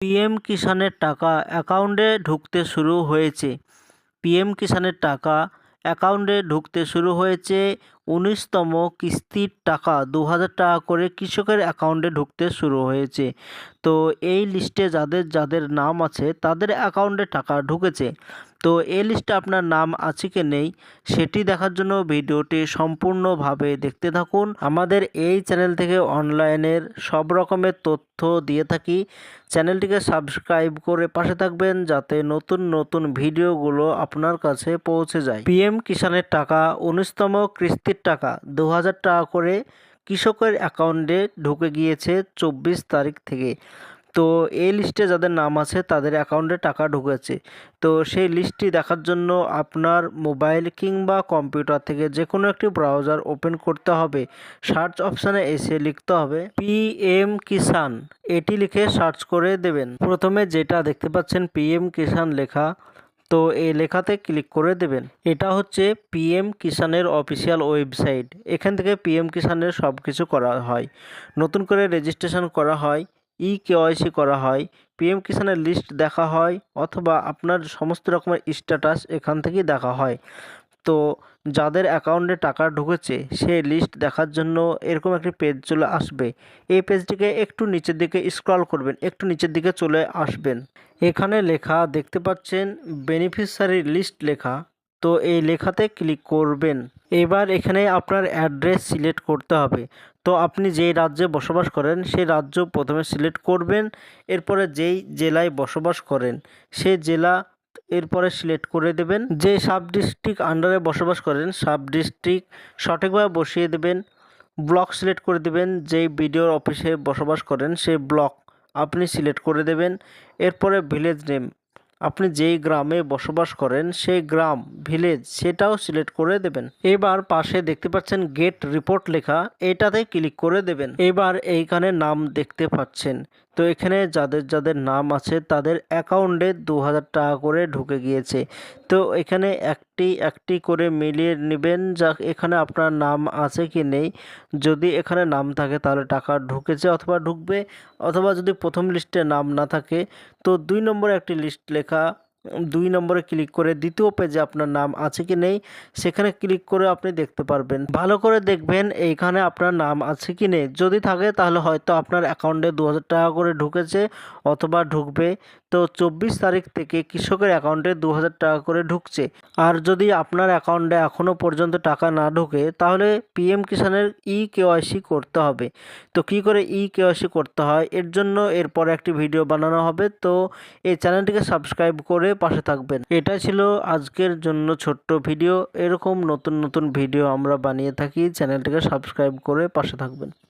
PM কিষানের টাকা অ্যাকাউন্টে ঢুকতে শুরু হয়েছে। পিএম কিষানের টাকা অ্যাকাউন্টে ঢুকতে শুরু হয়েছে উনিশতম কিস্তির টাকা। দু হাজার টাকা করে কৃষকের অ্যাকাউন্টে ঢুকতে শুরু হয়েছে। তো এই লিস্টে যাদের যাদের নাম আছে, তাদের অ্যাকাউন্টে টাকা ঢুকেছে। তো এই লিস্টে আপনার নাম আছে কি নেই, সেটি দেখার জন্য ভিডিওটি সম্পূর্ণভাবে দেখতে থাকুন। আমাদের এই চ্যানেল থেকে অনলাইনের সব রকমের তথ্য দিয়ে থাকি। চ্যানেলটিকে সাবস্ক্রাইব করে পাশে থাকবেন যাতে নতুন নতুন ভিডিওগুলো আপনার কাছে পৌঁছে যায়। পিএম কিষানের টাকা, উনিশতম কিস্তির টাকা দু হাজার টাকা করে কৃষকের অ্যাকাউন্টে ঢুকে গিয়েছে চব্বিশ তারিখ থেকে। তো এই লিস্টে যাদের নাম আছে, তাদের অ্যাকাউন্টে টাকা ঢুকেছে। তো সেই লিস্টটি দেখার জন্য আপনার মোবাইল কিংবা কম্পিউটার থেকে যে কোনো একটি ব্রাউজার ওপেন করতে হবে। সার্চ অপশানে এসে লিখতে হবে পিএম কিষান এটি লিখে সার্চ করে দেবেন। প্রথমে যেটা দেখতে পাচ্ছেন পিএম কিষান লেখা। তো এই লেখাতে ক্লিক করে দেবেন। এটা হচ্ছে পিএম কিষানের অফিসিয়াল ওয়েবসাইট এখান থেকে পিএম কিষানের সব কিছু করা হয়। নতুন করে রেজিস্ট্রেশন করা হয়। ই কেওয়াইসি করা হয় পিএম কিষানের লিস্ট দেখা হয়, অথবা আপনার সমস্ত রকমের স্ট্যাটাস এখান থেকেই দেখা হয়। তো যাদের অ্যাকাউন্টে টাকা ঢুকেছে সেই লিস্ট দেখার জন্য এরকম একটি পেজ চলে আসবে। এই পেজটিকে একটু নিচের দিকে স্ক্রল করবেন, একটু নিচের দিকে চলে আসবেন। এখানে লেখা দেখতে পাচ্ছেন বেনিফিশিয়ারি লিস্ট লেখা। তো এই লেখাতে ক্লিক করবেন। এবার এখানে আপনার অ্যাড্রেস সিলেক্ট করতে হবে। তো আপনি যেই রাজ্যে বসবাস করেন, সেই রাজ্য প্রথমে সিলেক্ট করবেন, এরপরে যেই জেলায় বসবাস করেন, সেই জেলা এরপরে সিলেক্ট করে দেবেন। যে সাব ডিস্ট্রিক্ট আন্ডারে বসবাস করেন সাব ডিস্ট্রিক্ট সঠিকভাবে বসিয়ে দেবেন ব্লক সিলেক্ট করে দেবেন, যেই বিডিওর অফিসে বসবাস করেন, সেই ব্লক আপনি সিলেক্ট করে দেবেন। এরপরে ভিলেজ নেম আপনি যেই গ্রামে বসবাস করেন, সেই গ্রাম, ভিলেজ, সেটাও সিলেক্ট করে দেবেন। এবার পাশে দেখতে পাচ্ছেন গেট রিপোর্ট লেখা, এটাতে ক্লিক করে দেবেন। এবার এইখানে নাম দেখতে পাচ্ছেন। তো এখানে যাদের যাদের নাম আছে তাদের অ্যাকাউন্টে দু হাজার টাকা করে ঢুকে গিয়েছে। তো এখানে একটি একটি করে মিলিয়ে নেবেন যা এখানে আপনার নাম আছে কি নেই। যদি এখানে নাম থাকে তাহলে টাকা ঢুকেছে অথবা ঢুকবে। অথবা যদি প্রথম লিস্টে নাম না থাকে, তো দুই নম্বরে একটি লিস্ট লেখা দুই নম্বরে ক্লিক করে দ্বিতীয় পেজে আপনার নাম আছে কি নেই, সেখানে ক্লিক করে আপনি দেখতে পারবেন। ভালো করে দেখবেন এইখানে আপনার নাম আছে কি নেই। যদি থাকে তাহলে হয়তো আপনার অ্যাকাউন্টে দু হাজার টাকা করে ঢুকেছে অথবা ঢুকবে। তো চব্বিশ তারিখ থেকে কৃষকের অ্যাকাউন্টে দু হাজার টাকা করে ঢুকছে। আর যদি আপনার অ্যাকাউন্টে এখনও পর্যন্ত টাকা না ঢোকে, তাহলে পিএম কিষানের ই কেওয়াইসি করতে হবে। তো কি করে ই কেওয়াইসি করতে হয়? এর জন্য এরপর একটি ভিডিও বানানো হবে। তো এই চ্যানেলটিকে সাবস্ক্রাইব করে পাশে থাকবেন। এটা ছিল আজকের জন্য ছোট্ট ভিডিও। এরকম নতুন নতুন ভিডিও আমরা বানিয়ে থাকি। চ্যানেলটিকে সাবস্ক্রাইব করে পাশে থাকবেন।